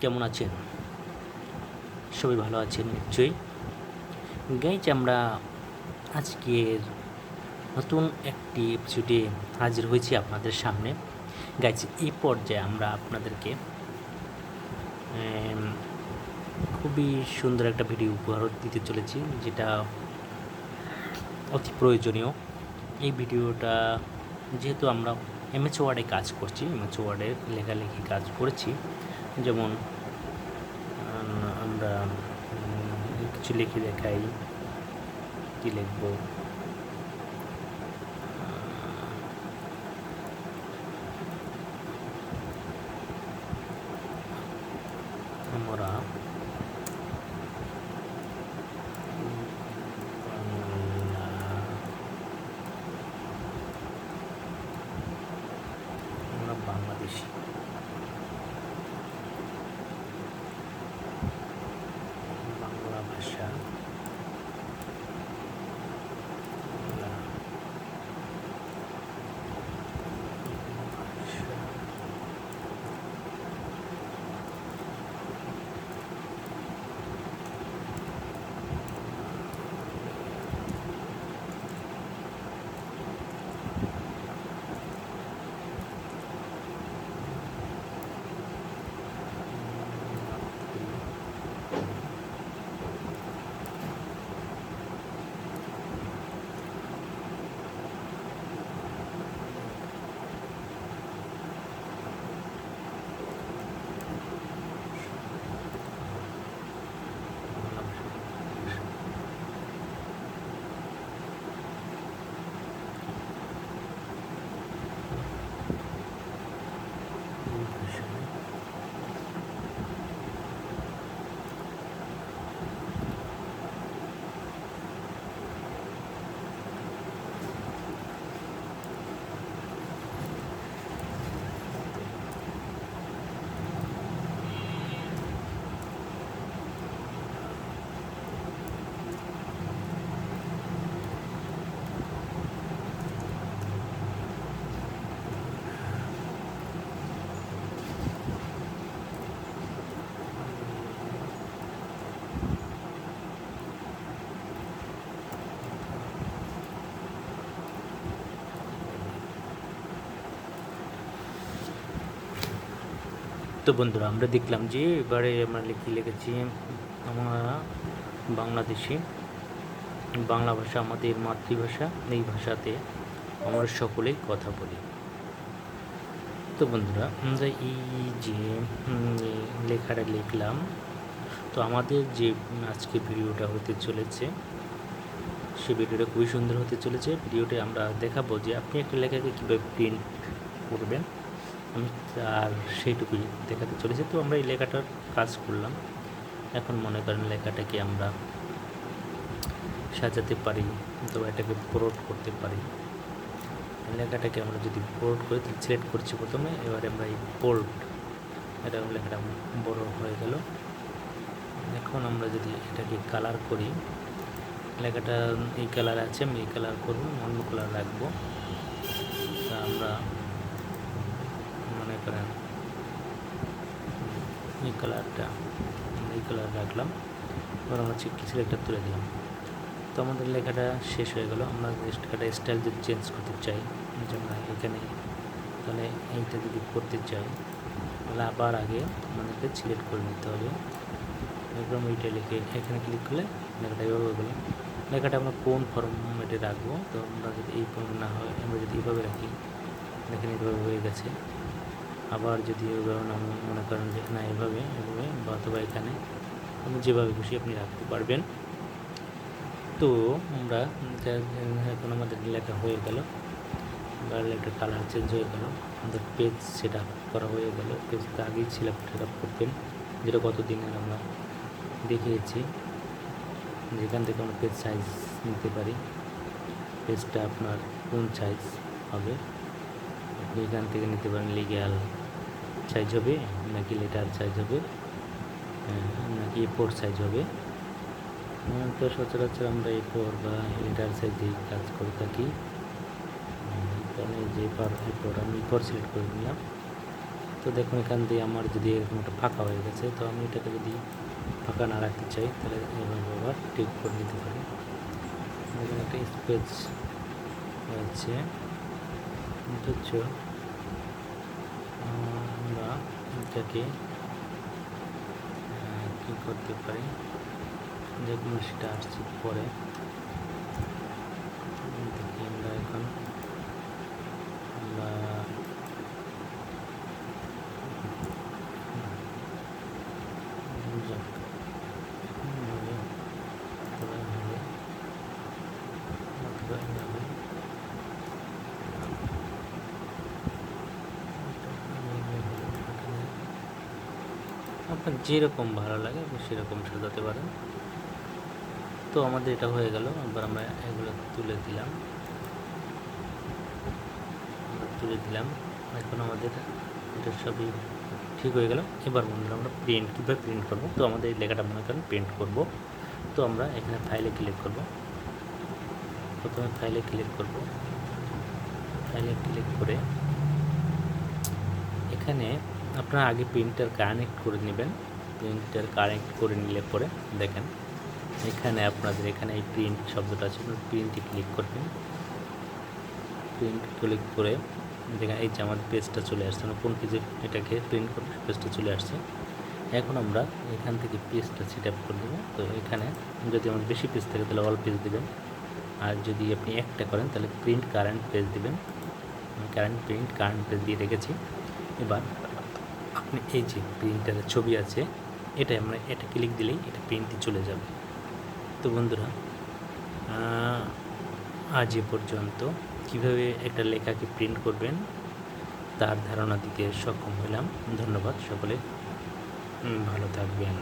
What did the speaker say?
কেমন আছেন? সবাই ভালো আছেন নিশ্চয়ই। গাইজ, আমরা আজকের নতুন একটি এপিসোডে হাজির হয়েছি আপনাদের সামনে। গাইজ, এই পর্যায়ে আমরা আপনাদেরকে খুবই সুন্দর একটা ভিডিও উপহার দিতে চলেছি, যেটা অতি প্রয়োজনীয়। এই ভিডিওটা যেহেতু আমরা এমএচ ওয়ার্ডে কাজ করছি এমএচ ওয়ার্ডে লেখালেখি কাজ করেছি যেমন আমরা কিছু লিখে দেখাই কী লিখব? আমরা বাংলাদেশি। তো বন্ধুরা, আমরা দেখলাম যে এবারে আমরা লিখে, লিখেছি আমরা বাংলাদেশি। বাংলা ভাষা আমাদের মাতৃভাষা, এই ভাষাতে আমরা সকলেই কথা বলি। তো বন্ধুরা, আমরা এই যে লেখাটা লিখলাম, তো আমাদের যে আজকে ভিডিওটা হতে চলেছে, সে ভিডিওটা খুবই সুন্দর হতে চলেছে। ভিডিওতে আমরা দেখাবো যে আপনি একটা লেখাকে কীভাবে প্রিন্ট করবেন। আমি আর সেইটুকুই দেখাতে চলেছে। তো আমরা এই লেখাটার কাজ করলাম। এখন মনে করেন লেখাটাকে আমরা সাজাতে পারি তো এটাকে পোর্ট করতে পারি। লেখাটাকে আমরা যদি পোর্ট করি তাহলে সিলেক্ট করছি প্রথমে, এবারে আমরা এই পোর্ট এটা লেখাটা বড় হয়ে গেল। এখন আমরা যদি এটাকে কালার করি লেখাটা এই কালার আছে, আমি এই কালার করব, অন্য কালার রাখব। আমরা করেন এই কালারটা এই কালার রাখলাম এবার আমরা চিকি সিলেক্টটা তুলে দিলাম তো আমাদের লেখাটা শেষ হয়ে গেল আমরা লেখাটা স্টাইল যদি চেঞ্জ করতে চাই যেমন এখানে তাহলে এইটা যদি করতে চাই তাহলে আবার আগে আমাদেরকে সিলেক্ট করে নিতে হবে একদম এইটা লিখে এখানে ক্লিক করলে লেখাটা এভাবে গেলো লেখাটা আমরা কোন ফর্মেটে রাখব তো আমরা যদি এই ফর্ম না হয় আমরা যদি এইভাবে রাখি দেখেন এইভাবে হয়ে গেছে আবার যদি এভাবে না মনে করেন যে না, এভাবে এভাবে বা অথবা এখানে যেভাবে খুশি আপনি রাখতে পারবেন। তো আমরা এখন আমাদের লেখা হয়ে গেল। বা লেখার কালার চেঞ্জ হয়ে গেল। আমাদের পেজ সেট আপ করা হয়ে গেল। পেজটা আগেই ছিল সেট আপ করতেন যেটা কত দিনের আমরা দেখিয়েছি। যেখান থেকে আমরা পেজ সাইজ নিতে পারি। পেজটা আপনার কোন সাইজ হবে? আপনি এখান থেকে নিতে পারেন লিগ্যাল সাইজ হবে নাকি লেটার সাইজ হবে হ্যাঁ, নাকি এ ফোর সাইজ হবে তো সচরাচর আমরা এ ফোর বা লেটার সাইজেই কাজ করে থাকি। তাহলে যে ফর এ ফোর আমি ফোর সিলেক্ট করে নিলাম। তো দেখুন এখান দিয়ে আমার যদি এরকম একটা ফাঁকা হয়ে গেছে তো আমি এটাকে যদি ফাঁকা না রাখতে চাই তাহলে এভাবে আবার ঠিক করে নিতে পারি একটা স্পেস হচ্ছে আহ, আমরা এটাকে কী করতে পারি? দেখুন সেটা আসছে পরে দেখি আমরা এখন আমরা যাক, এভাবে, অথবা এভাবে, অথবা এভাবে। আপনার যেরকম ভালো লাগে, আপনি সেরকম সাজাতে পারেন। তো আমাদের এটা হয়ে গেল, এবার আমরা এগুলো তুলে দিলাম। তুলে দিলাম। এখন আমাদের এটা সবই ঠিক হয়ে গেল। এবার বন্ধুরা আমরা প্রিন্ট কীভাবে প্রিন্ট করব? তো আমাদের এই লেখাটা মনে করেন প্রিন্ট করব। তো আমরা এখানে ফাইলে ক্লিক করব। প্রথমে ফাইলে ক্লিক করব। ফাইলে ক্লিক করে এখানে আপনারা আগে প্রিন্টার কানেক্ট করে নেবেন। প্রিন্টার কানেক্ট করে নিলে পরে দেখেন, এখানে আপনাদের এখানে এই প্রিন্ট শব্দটা আছে প্রিন্টে ক্লিক করবেন। প্রিন্ট ক্লিক করে দেখেন, এই যে আমার পেজটা চলে আসছে কোন পেজে এটাকে প্রিন্ট করব পেজটা চলে আসছে। এখন আমরা এখান থেকে পেজটা সেট আপ করে দেবো তো এখানে যদি আমার বেশি পেজ থাকে, তাহলে অল পেজ দেবেন। আর যদি আপনি একটা করেন, তাহলে প্রিন্ট কারেন্ট পেজ দেবেন। কারেন্ট প্রিন্ট কারেন্ট পেজ দিয়ে রেখেছি। এবার আপনি এই যে প্রিন্টারের ছবি আছে এটা আমরা এটা ক্লিক দিলেই এটা প্রিন্টে চলে যাবে। তো বন্ধুরা আজ এ পর্যন্ত কীভাবে একটা লেখাকে প্রিন্ট করবেন, তার ধারণা দিতে সক্ষম হলাম। ধন্যবাদ সকলে। ভালো থাকবেন।